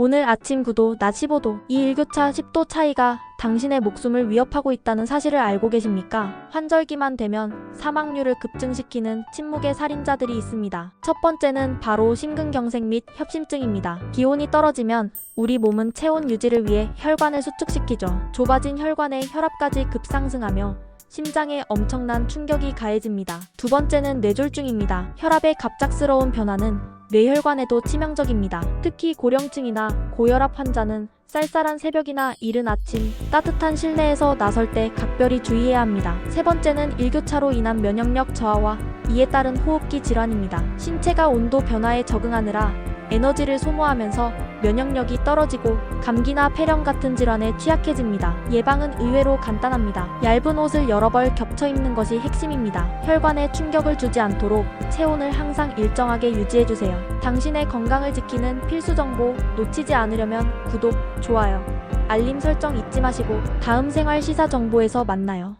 오늘 아침 9도, 낮 15도, 이 일교차 10도 차이가 당신의 목숨을 위협하고 있다는 사실을 알고 계십니까? 환절기만 되면 사망률을 급증시키는 침묵의 살인자들이 있습니다. 첫 번째는 바로 심근경색 및 협심증입니다. 기온이 떨어지면 우리 몸은 체온 유지를 위해 혈관을 수축시키죠. 좁아진 혈관의 혈압까지 급상승하며 심장에 엄청난 충격이 가해집니다. 두 번째는 뇌졸중입니다. 혈압의 갑작스러운 변화는 뇌혈관에도 치명적입니다. 특히 고령층이나 고혈압 환자는 쌀쌀한 새벽이나 이른 아침, 따뜻한 실내에서 나설 때 각별히 주의해야 합니다. 세 번째는 일교차로 인한 면역력 저하와 이에 따른 호흡기 질환입니다. 신체가 온도 변화에 적응하느라 에너지를 소모하면서 면역력이 떨어지고 감기나 폐렴 같은 질환에 취약해집니다. 예방은 의외로 간단합니다. 얇은 옷을 여러 벌 겹쳐 입는 것이 핵심입니다. 혈관에 충격을 주지 않도록 체온을 항상 일정하게 유지해주세요. 당신의 건강을 지키는 필수 정보 놓치지 않으려면 구독, 좋아요, 알림 설정 잊지 마시고 다음 생활 시사 정보에서 만나요.